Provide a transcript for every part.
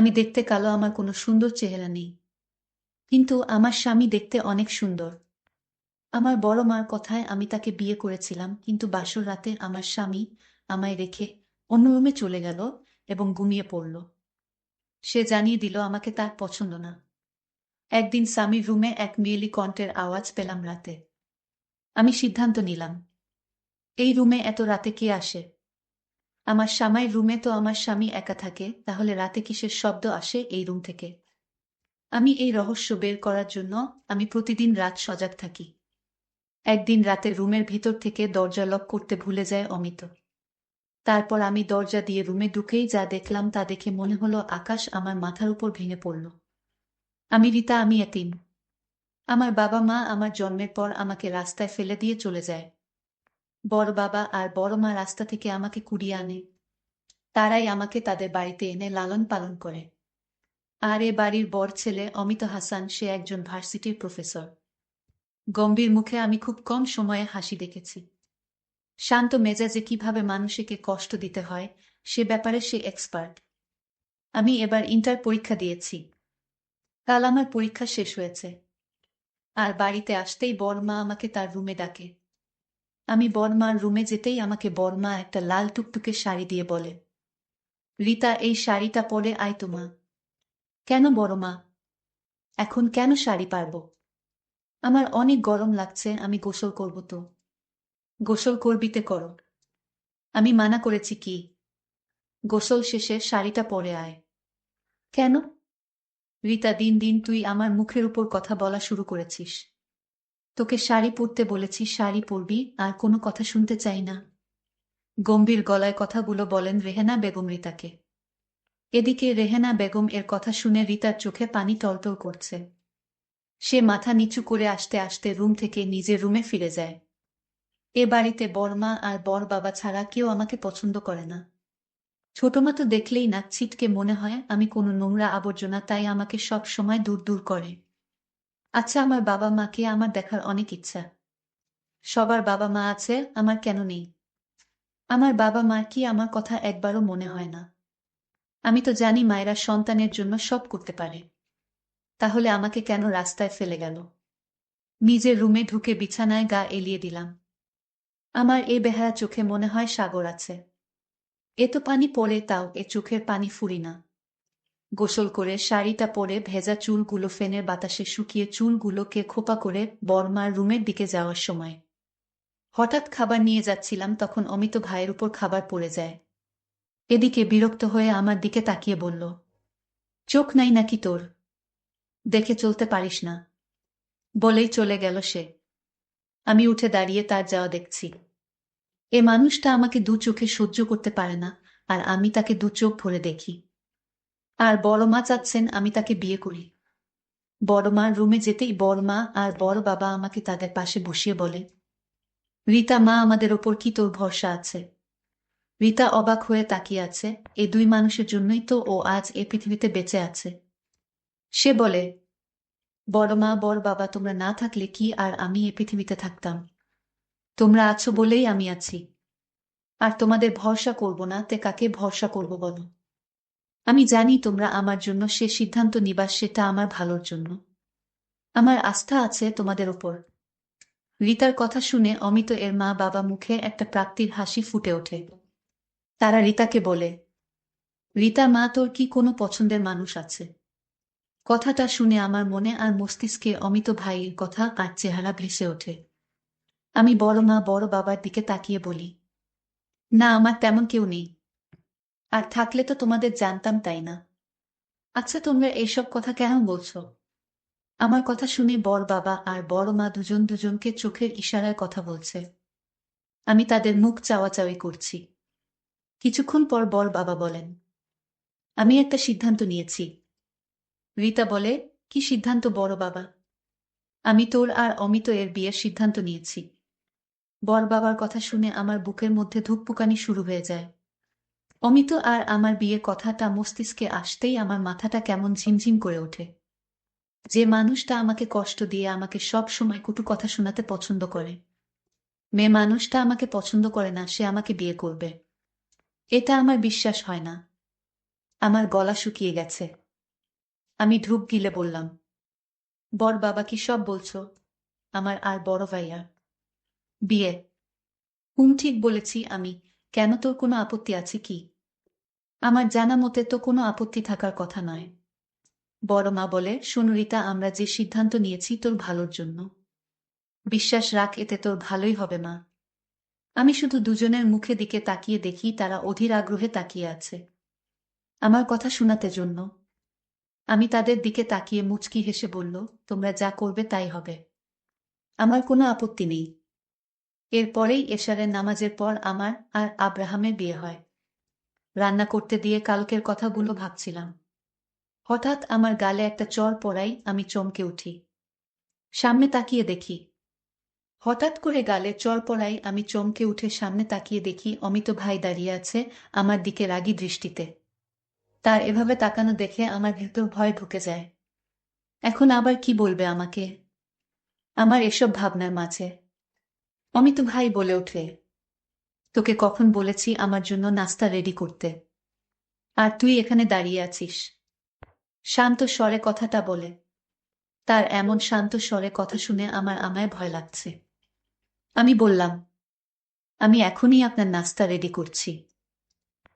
আমি দেখতে কালো, আমার কোনো সুন্দর চেহারা নেই। কিন্তু আমার স্বামী দেখতে অনেক সুন্দর। আমার বড় মার কথায় আমি তাকে বিয়ে করেছিলাম, কিন্তু বাসর রাতে আমার স্বামী আমায় রেখে অন্য রুমে চলে গেল এবং ঘুমিয়ে পড়ল। সে জানিয়ে দিল আমাকে তার পছন্দ না। একদিন স্বামীর রুমে এক মেয়েলি কণ্ঠের আওয়াজ পেলাম রাতে। আমি সিদ্ধান্ত নিলাম, এই রুমে এত রাতে কে আসে? আমার স্বামীর রুমে তো আমার স্বামী একা থাকে, তাহলে রাতে কিসের শব্দ আসে এই রুম থেকে? আমি এই রহস্য বের করার জন্য আমি প্রতিদিন রাত সজাগ থাকি। একদিন রাতে রুমের ভিতর থেকে দরজা লক করতে ভুলে যায় অমিত। তারপর আমি দরজা দিয়ে রুমে ঢুকেই যা দেখলাম তা দেখে মনে হলো আকাশ আমার মাথার উপর ভেঙে পড়ল। আমি রীতা, আমি এতিম। আমার বাবা মা আমার জন্মের পর আমাকে রাস্তায় ফেলে দিয়ে চলে যায়। বড় বাবা আর বড় মা রাস্তা থেকে আমাকে কুড়িয়ে আনে। তারাই আমাকে তাদের বাড়িতে এনে লালন পালন করে। আর এ বাড়ির বড় ছেলে অমিত হাসান, সে একজন ভার্সিটির প্রফেসর। গম্ভীর মুখে আমি খুব কম সময়ে হাসি দেখেছি। শান্ত মেজাজে কীভাবে মানুষকে কষ্ট দিতে হয়, সে ব্যাপারে সে এক্সপার্ট। আমি এবার ইন্টার পরীক্ষা দিয়েছি। কাল আমার পরীক্ষা শেষ হয়েছে। আর বাড়িতে আসতেই বড় মা আমাকে তার রুমে ডাকে। আমি বড়মার রুমে যেতেই আমাকে বড়মা একটা লাল টুকটুকে শাড়ি দিয়ে বলে, রীতা, এই শাড়িটা পরে আয় তোমা কেন বড়মা এখন কেন শাড়ি পারব? আমার অনেক গরম লাগছে, আমি গোসল করব তো। গোসল করবিতে কর। আমি মানা করেছি কি? গোসল শেষে শাড়িটা পরে আয়। কেন? রীতা, দিন দিন তুই আমার মুখের উপর কথা বলা শুরু করেছিস। তোকে শাড়ি পরতে বলেছি, শাড়ি পরবি, আর কোনো কথা শুনতে চাই না। গম্ভীর গলায় কথাগুলো বলেন রেহেনা বেগম রীতাকে। এদিকে রেহেনা বেগম এর কথা শুনে রীতার চোখে পানি টলটল করছে। সে মাথা নিচু করে আসতে আসতে রুম থেকে নিজের রুমে ফিরে যায়। এ বাড়িতে বড়মা আর বর বাবা ছাড়া কেউ আমাকে পছন্দ করে না। ছোটমা তো দেখলেই না, ছিটকে মনে হয় আমি কোনো নোংরা আবর্জনা তাই আমাকে সব সময় দূর দূর করে। আচ্ছা আমার বাবা মাকে আমার দেখার অনেক ইচ্ছা। সবার বাবা মা আছে, আমার কেন নেই? আমার বাবা মা কি আমার কথা একবারও মনে হয় না? আমি তো জানি মায়েরা সন্তানের জন্য সব করতে পারে। তাহলে আমাকে কেন রাস্তায় ফেলে গেল? নিজের রুমে ঢুকে বিছানায় গা এলিয়ে দিলাম। আমার এ বেহারা চোখে মনে হয় সাগর আছে। এ তো পানি পড়ে, তাও এ চোখের পানি ফুরি না। গোসল করে শাড়িটা পরে ভেজা চুলগুলো ফেনের বাতাসে শুকিয়ে চুলগুলোকে খোপা করে বর্মার রুমের দিকে যাওয়ার সময়। হঠাৎ খাবার নিয়ে যাচ্ছিলাম তখন অমিত ভাইয়ের উপর খাবার পড়ে যায়। এদিকে বিরক্ত হয়ে আমার দিকে তাকিয়ে বলল, চোখ নাই নাকি তোর? দেখে চলতে পারিস না। বলেই চলে গেল সে। আমি উঠে দাঁড়িয়ে তার যাওয়া দেখছি। এ মানুষটা আমাকে দু চোখে সহ্য করতে পারে না আর আমি তাকে দু চোখ ভরে দেখি। আর বড় মা চাচ্ছেন আমি তাকে বিয়ে করি। বড় মার রুমে যেতেই বড় মা আর বড় বাবা আমাকে তাদের পাশে বসিয়ে বলে, রীতা, মা আমাদের ওপর কি তোর ভরসা আছে? রীতা অবাক হয়ে তাকিয়ে আছে এই দুই মানুষের জন্যই তো ও আজ এ পৃথিবীতে বেঁচে আছে। সে বলে বড় মা বড় বাবা, তোমরা না থাকলে কি আর আমি এ পৃথিবীতে থাকতাম? তোমরা আছো বলেই আমি আছি। আর তোমাদের ভরসা করব না, তে কাকে ভরসা করব বলো? আমি জানি তোমরা আমার জন্য সে সিদ্ধান্ত নিবার সেটা আমার ভালোর জন্য। আমার আস্থা আছে তোমাদের ওপর। রিতার কথা শুনে অমিত এর মা বাবা মুখে একটা প্রাপ্তির হাসি ফুটে ওঠে। তারা রিতাকে বলে, রিতা, মা তোর কি কোনো পছন্দের মানুষ আছে? কথাটা শুনে আমার মনে আর মস্তিষ্কে অমিত ভাইয়ের কথা আর চেহারা ভেসে ওঠে। আমি বড় মা, বড় বাবার দিকে তাকিয়ে বলি, না, আমার তেমন কেউ নেই। আর থাকলে তো তোমাদের জানতাম, তাই না? আচ্ছা তোমরা এইসব কথা কেন বলছো? আমার কথা শুনে বড় বাবা আর বড় মা দুজন দুজনকে চোখের ইশারায় কথা বলছে। আমি তাদের মুখ চাওয়াচাওয়ি করছি। কিছুক্ষণ পর বর বাবা বলেন, আমি একটা সিদ্ধান্ত নিয়েছি। রীতা বলে, কি সিদ্ধান্ত বড় বাবা? আমি তোর আর অমিত এর বিয়ের সিদ্ধান্ত নিয়েছি। বর বাবার কথা শুনে আমার বুকের মধ্যে ধূপপুকানি শুরু হয়ে যায়। অমিত আর আমার বিয়ে কথাটা মস্তিষ্কে আসতেই আমার মাথাটা কেমন ঝিমঝিম করে ওঠে। যে মানুষটা আমাকে কষ্ট দিয়ে আমাকে সব সময় কুটু কথা শোনাতে পছন্দ করে। মেয়ে মানুষটা আমাকে পছন্দ করে না, সে আমাকে বিয়ে করবে। এটা আমার বিশ্বাস হয় না। আমার গলা শুকিয়ে গেছে। আমি ঢুক গিলে বললাম, বর বাবা কি সব বলছো? আমার আর বড় ভাইয়া। বিয়ে। হুম, ঠিক বলেছি আমি। কেন তোর কোনো আপত্তি আছে কি? আমার জানা মতে তো কোনো আপত্তি থাকার কথা নয়। বড় মা বলে সুনরিতা আমরা যে সিদ্ধান্ত নিয়েছি তোর ভালোর জন্য। বিশ্বাস রাখ, এতে তোর ভালোই হবে মা। আমি শুধু দুজনের মুখে দিকে তাকিয়ে দেখি, তারা অধীর আগ্রহে তাকিয়ে আছে। আমার কথা শোনাতে জন্য। আমি তাদের দিকে তাকিয়ে মুচকি হেসে বলল, তোমরা যা করবে তাই হবে। আমার কোনো আপত্তি নেই। এরপরেই এশারের নামাজের পর আমার আর আব্রাহামের বিয়ে হয়। রান্না করতে দিয়ে কালকের কথাগুলো ভাবছিলাম। হঠাৎ আমার গালে একটা চর পড়াই আমি চমকে উঠি। সামনে তাকিয়ে দেখি। হঠাৎ করে গালে চর পড়াই আমি চমকে উঠে সামনে তাকিয়ে দেখি অমিত ভাই দাঁড়িয়ে আছে আমার দিকে রাগী দৃষ্টিতে। তার এভাবে তাকানো দেখে আমার ভেতর ভয় ঢুকে যায়। এখন আবার কি বলবে আমাকে? আমার এসব ভাবনার মাঝে। অমিত ভাই বলে ওঠে, তোকে কখন বলেছি আমার জন্য নাস্তা রেডি করতে? আর তুই এখানে দাঁড়িয়ে আছিস? শান্ত স্বরে কথাটা বলে। তার এমন শান্ত স্বরে কথা শুনে আমার আমায় ভয় লাগছে। আমি বললাম, আমি এখনই আপনার নাস্তা রেডি করছি।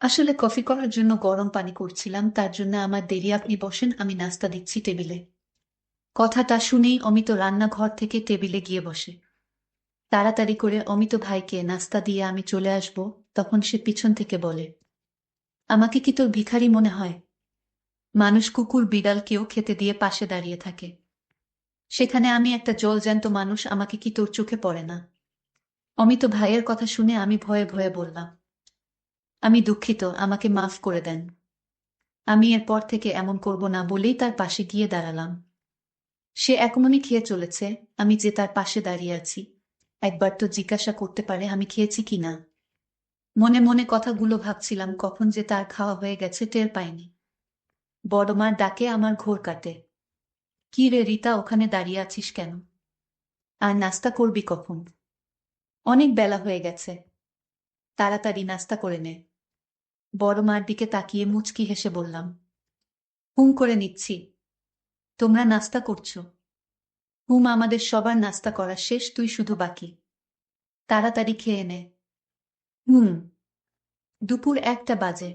আসলে কফি করার জন্য গরম পানি করছিলাম, তার জন্য আমার দেরি, আপনি বসেন, আমি নাস্তা দিচ্ছি টেবিলে। কথাটা শুনেই অমিত রান্নাঘর থেকে টেবিলে গিয়ে বসে। তাড়াতাড়ি করে অমিত ভাইকে নাস্তা দিয়ে আমি চলে আসব, তখন সে পিছন থেকে বলে, আমাকে কি তোর ভিখারি মনে হয়? মানুষ কুকুর বিড়ালকেও খেতে দিয়ে পাশে দাঁড়িয়ে থাকে। সেখানে আমি একটা জলজ্যান্ত মানুষ, আমাকে কি তোর চোখে পড়ে না? অমিত ভাইয়ের কথা শুনে আমি ভয়ে ভয়ে বললাম, আমি দুঃখিত, আমাকে মাফ করে দেন। আমি এরপর থেকে এমন করব না বলেই তার পাশে গিয়ে দাঁড়ালাম। সে একমনই খেয়ে চলেছে, আমি যে তার পাশে দাঁড়িয়ে আছি একবার তো জিজ্ঞাসা করতে পারে আমি খেয়েছি কি না মনে মনে কথাগুলো ভাবছিলাম, কখন যে তার খাওয়া হয়ে গেছে টের পাইনি। বড়মার ডাকে আমার ঘোর কাটে। কি রে রিতা, ওখানে দাঁড়িয়ে আছিস কেন? আর নাস্তা করবি কখন? অনেক বেলা হয়ে গেছে। তাড়াতাড়ি নাস্তা করে নে। বড় মার দিকে তাকিয়ে মুচকি হেসে বললাম হুম করে নিচ্ছি। তোমরা নাস্তা করছ? হুম আমাদের সবার নাস্তা করা শেষ, তুই শুধু বাকি। তাড়াতাড়ি খেয়ে নে। হুম। দুপুর একটা বাজে।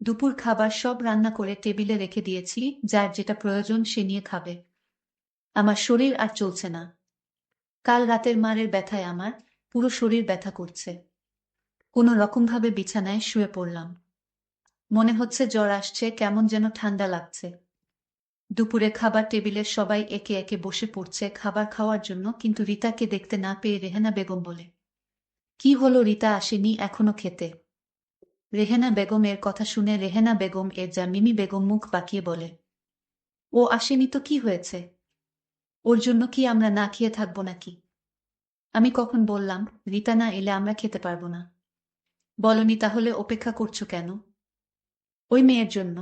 দুপুর খাবার সব রান্না করে টেবিলে রেখে দিয়েছি, যার যেটা প্রয়োজন সে নিয়ে খাবে। আমার শরীর আর চলছে না। কাল রাতের মারের ব্যথায় আমার পুরো শরীর ব্যথা করছে। কোনো রকমভাবে বিছানায় শুয়ে পড়লাম। মনে হচ্ছে জ্বর আসছে, কেমন যেন ঠান্ডা লাগছে। দুপুরে খাবার টেবিলে সবাই একে একে বসে পড়ছে খাবার খাওয়ার জন্য, কিন্তু রিতাকে দেখতে না পেয়ে রেহেনা বেগম বলে, কি হলো রিতা? আসেনি এখনও খেতে। রেহেনা বেগম এর কথা শুনে রেহেনা বেগম এর যা মিমি বেগম মুখ বাকিয়ে বলে, ও আসেনি তো কি হয়েছে? ওর জন্য কি আমরা না খেয়ে থাকব নাকি? আমি কখন বললাম, রিতা না এলে আমরা খেতে পারব না। বলনি তাহলে অপেক্ষা করছ কেন? ওই মেয়ের জন্য।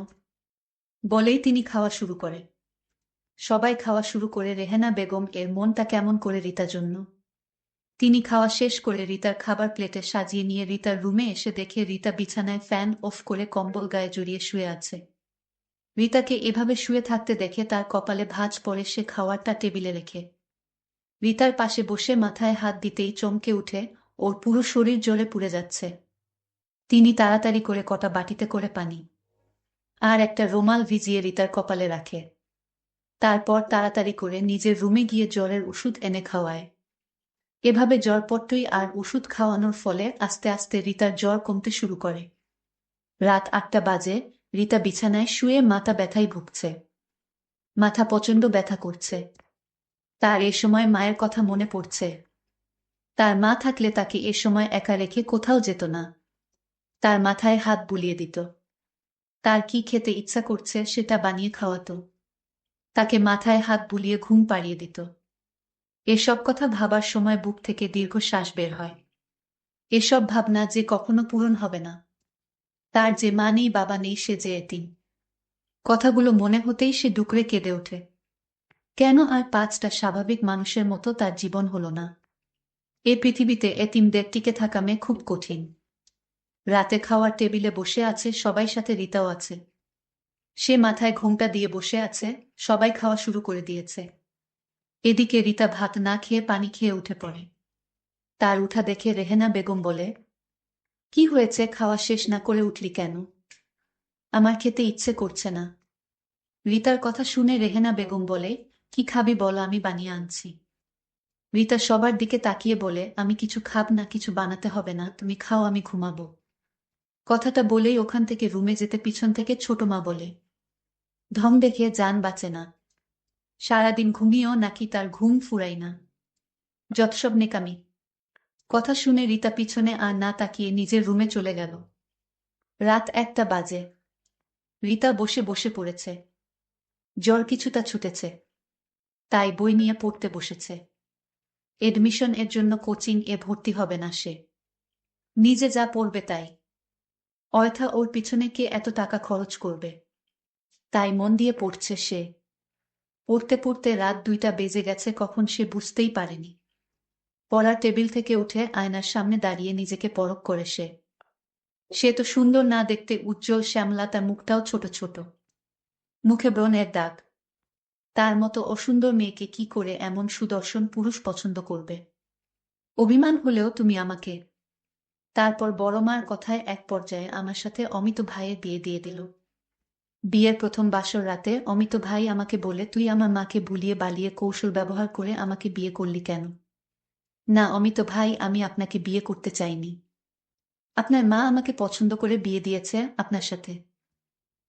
বলেই তিনি খাওয়া শুরু করে সবাই খাওয়া শুরু করে রেহেনা বেগম এর মনটা কেমন করে রিতার জন্য। তিনি খাওয়া শেষ করে রিতার খাবার প্লেটে সাজিয়ে নিয়ে রিতার রুমে এসে দেখে রিতা বিছানায় ফ্যান অফ করে কম্বল গায়ে জড়িয়ে শুয়ে আছে। রিতাকে এভাবে শুয়ে থাকতে দেখে তার কপালে ভাঁজ পড়ে সে খাওয়ারটা টেবিলে রেখে। রিতার পাশে বসে মাথায় হাত দিতেই চমকে উঠে, ওর পুরো শরীর জ্বলে পুড়ে যাচ্ছে। তিনি তাড়াতাড়ি করে কটা বাটিতে করে পানি। আর একটা রুমাল ভিজিয়ে রিতার কপালে রাখে। তারপর তাড়াতাড়ি করে নিজের রুমে গিয়ে জ্বরের ওষুধ এনে খাওয়ায়। এভাবে জ্বর পট্টই আর ওষুধ খাওয়ানোর ফলে আস্তে আস্তে রিতার জ্বর কমতে শুরু করে। রাত আটটা বাজে, রিতা বিছানায় শুয়ে মাথা ব্যথায় ভুগছে। মাথা প্রচণ্ড ব্যথা করছে। তার এ সময় মায়ের কথা মনে পড়ছে। তার মা থাকলে তাকে এ সময় একা রেখে কোথাও যেত না। তার মাথায় হাত বুলিয়ে দিত। তার কি খেতে ইচ্ছা করছে সেটা বানিয়ে খাওয়াতো। তাকে মাথায় হাত বুলিয়ে ঘুম পাড়িয়ে দিত। এসব কথা ভাবার সময় বুক থেকে দীর্ঘ শ্বাস বের হয়। এসব ভাবনা যে কখনো পূরণ হবে না। তার যে মা নেই, বাবা নেই, সে যে এতিম। কথাগুলো মনে হতেই সে ডুকরে কেঁদে ওঠে। কেন আর পাঁচটা স্বাভাবিক মানুষের মতো তার জীবন হলো না? এ পৃথিবীতে এতিমদের টিকে থাকা মেয়ে খুব কঠিন। রাতে খাওয়ার টেবিলে বসে আছে, সবাই সাথে রিতাও আছে। সে মাথায় ঘোমটা দিয়ে বসে আছে, সবাই খাওয়া শুরু করে দিয়েছে। এদিকে রিতা ভাত না খেয়ে পানি খেয়ে উঠে পড়ে। তার উঠা দেখে রেহেনা বেগম বলে, কি হয়েছে? খাওয়া শেষ না করে উঠলি কেন? আমার খেতে ইচ্ছে করছে না। রিতার কথা শুনে রেহেনা বেগম বলে, কি খাবি বলো, আমি বানিয়ে আনছি। রিতা সবার দিকে তাকিয়ে বলে, আমি কিছু খাব না, কিছু বানাতে হবে না, তুমি খাও, আমি ঘুমাবো। কথাটা বলেই ওখান থেকে রুমে যেতে পিছন থেকে ছোট মা বলে ঢং দেখে যান বাঁচে না। সারাদিন ঘুমিয়েও নাকি তার ঘুম ফুরাই না। যৎসব নেকামি। কথা শুনে রিতা পিছনে আর না তাকিয়ে নিজের রুমে চলে গেল। রাত একটা বাজে। রিতা বসে বসে পড়েছে। জ্বর কিছুটা ছুটেছে। তাই বই নিয়ে পড়তে বসেছে। এডমিশন এর জন্য কোচিং এ ভর্তি হবে না সে। নিজে যা পড়বে তাই। অয়থা ওর পিছনে কে এত টাকা খরচ করবে? তাই মন দিয়ে পড়ছে সে। পড়তে পড়তে রাত দুইটা বেজে গেছে, কখন সে বুঝতেই পারেনি। পড়ার টেবিল থেকে উঠে আয়নার সামনে দাঁড়িয়ে নিজেকে পরখ করে সে। সে তো সুন্দর না দেখতে উজ্জ্বল, শ্যামলা, তার মুখটাও ছোট ছোট। মুখে ব্রণের দাগ। তার মতো অসুন্দর মেয়েকে কি করে এমন সুদর্শন পুরুষ পছন্দ করবে? অভিমান হলেও তুমি আমাকে তারপর বড় মার কথায় এক পর্যায়ে আমার সাথে অমিত ভাইয়ের বিয়ে দিয়ে দিল। বিয়ের প্রথম বাসর রাতে অমিত ভাই আমাকে বলে, তুই আমার মাকে ভুলিয়ে বালিয়ে কৌশল ব্যবহার করে আমাকে বিয়ে করলি কেন? না, অমিত ভাই, আমি আপনাকে বিয়ে করতে চাইনি। আপনার মা আমাকে পছন্দ করে বিয়ে দিয়েছে আপনার সাথে।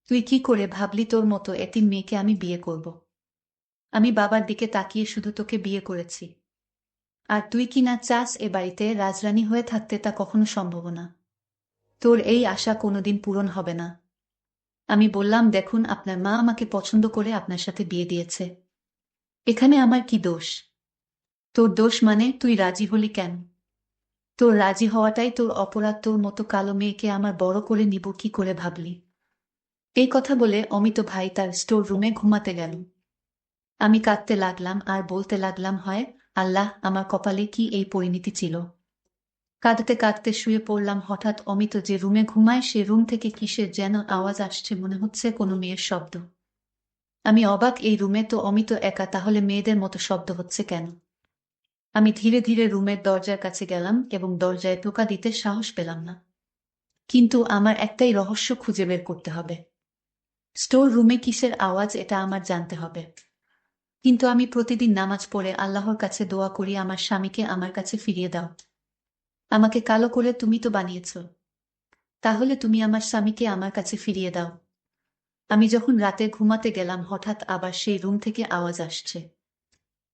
তুই কি করে ভাবলি তোর মতো এতিম মেয়েকে আমি বিয়ে করব? আমি বাবার দিকে তাকিয়ে শুধু তোকে বিয়ে করেছি। আর তুই কি না চাস এ বাড়িতে রাজরানী হয়ে থাকতে তা কখনো সম্ভব না। তোর এই আশা কোনোদিন পূরণ হবে না। আমি বললাম, দেখুন, আপনার মা আমাকে পছন্দ করে আপনার সাথে বিয়ে দিয়েছে। এখানে আমার কি দোষ? তোর দোষ মানে তুই রাজি হলি কেন? তোর রাজি হওয়াটাই তোর অপরাধ, তোর মতো কালো মেয়েকে আমার বড় করে নিব কি করে ভাবলি? এই কথা বলে অমিত ভাই তার স্টোর রুমে ঘুমাতে গেল। আমি কাঁদতে লাগলাম আর বলতে লাগলাম, হয় আল্লাহ আমার কপালে কি এই পরিণতি ছিল? কাঁদতে কাঁদতে শুয়ে পড়লাম হঠাৎ অমিত যে রুমে ঘুমায়, সে রুম থেকে কিসের যেন আওয়াজ আসছে মনে হচ্ছে কোনো মেয়ের শব্দ। আমি অবাক, এই রুমে তো অমিত একা, তাহলে মেয়েদের মতো শব্দ হচ্ছে কেন? আমি ধীরে ধীরে রুমের দরজার কাছে গেলাম এবং দরজায় টোকা দিতে সাহস পেলাম না। কিন্তু আমার একটাই রহস্য খুঁজে বের করতে হবে। স্টোর রুমে কিসের আওয়াজ, এটা আমার জানতে হবে। কিন্তু আমি প্রতিদিন নামাজ পড়ে আল্লাহর কাছে দোয়া করি, আমার স্বামীকে আমার কাছে ফিরিয়ে দাও। আমাকে কালো করে তুমি তো বানিয়েছ। তাহলে তুমি আমার স্বামীকে আমার কাছে ফিরিয়ে দাও। আমি যখন রাতে ঘুমাতে গেলাম, হঠাৎ আবার সেই রুম থেকে আওয়াজ আসছে।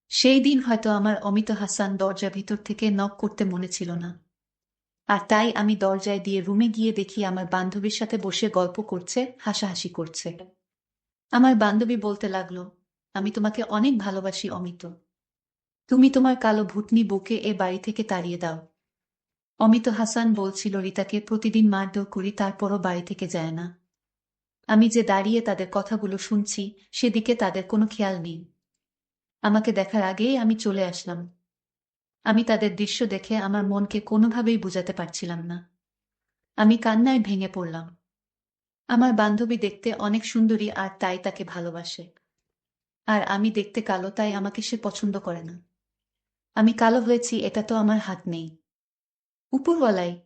সেই দিন হয়তো আমার অমিত হাসান দরজা ভিতর থেকে নক করতে মনে ছিল না। আর তাই আমি দরজায় দিয়ে রুমে গিয়ে দেখি আমার বান্ধবীর সাথে বসে গল্প করছে, হাসাহাসি করছে। আমার বান্ধবী বলতে লাগল আমি তোমাকে অনেক ভালোবাসি, অমিত। তুমি তোমার কালো ভুতনি বুকে এ বাড়ি থেকে তাড়িয়ে দাও। অমিত হাসান বলছিল, রিতাকে প্রতিদিন মারধর করি, তারপরও বাড়ি থেকে যায় না। আমি যে দাঁড়িয়ে তাদের কথাগুলো শুনছি, সেদিকে তাদের কোনো খেয়াল নেই। আমাকে দেখার আগেই আমি চলে আসলাম। আমি তাদের দৃশ্য দেখে আমার মনকে কোনোভাবেই বুঝাতে পারছিলাম না। আমি কান্নায় ভেঙে পড়লাম। আমার বান্ধবী দেখতে অনেক সুন্দরী আর তাই তাকে ভালোবাসে। আর আমি দেখতে কালো, তাই আমাকে সে পছন্দ করে না। আমি কালো হয়েছি, এটা তো আমার হাত নেই। উপরওয়ালাই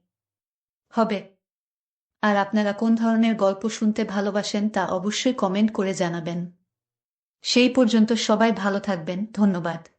হবে। আর আপনারা কোন ধরনের গল্প শুনতে ভালোবাসেন তা অবশ্যই কমেন্ট করে জানাবেন। সেই পর্যন্ত সবাই ভালো থাকবেন, ধন্যবাদ।